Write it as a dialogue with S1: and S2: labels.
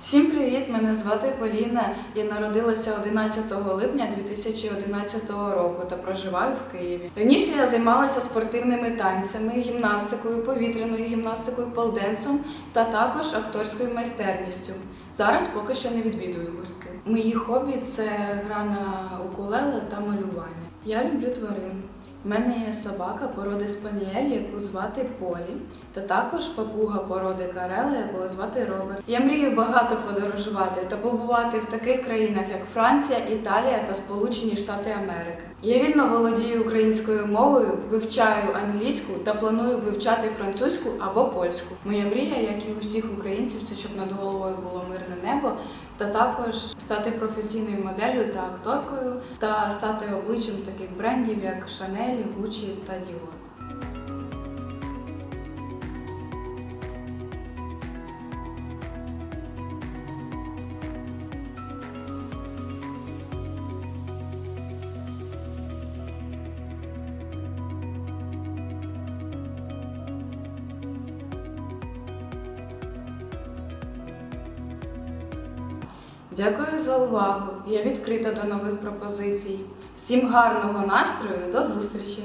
S1: Всім привіт! Мене звати Поліна. Я народилася 11 липня 2011 року та проживаю в Києві. Раніше я займалася спортивними танцями, гімнастикою, повітряною гімнастикою, полденсом та також акторською майстерністю. Зараз поки що не відвідую гуртки. Мої хобі це гра на укулеле та малювання. Я люблю тварин. У мене є собака породи спаніель, яку звати Полі, та також папуга породи Карела, якого звати Роберт. Я мрію багато подорожувати та побувати в таких країнах, як Франція, Італія та Сполучені Штати Америки. Я вільно володію українською мовою, вивчаю англійську та планую вивчати французьку або польську. Моя мрія, як і у всіх українців, це щоб над головою було мирне небо, та також стати професійною моделлю та акторкою, та стати обличчям таких брендів, як Шанель, Гучі та Dior. Дякую за увагу. Я відкрита до нових пропозицій. Всім гарного настрою, до зустрічі!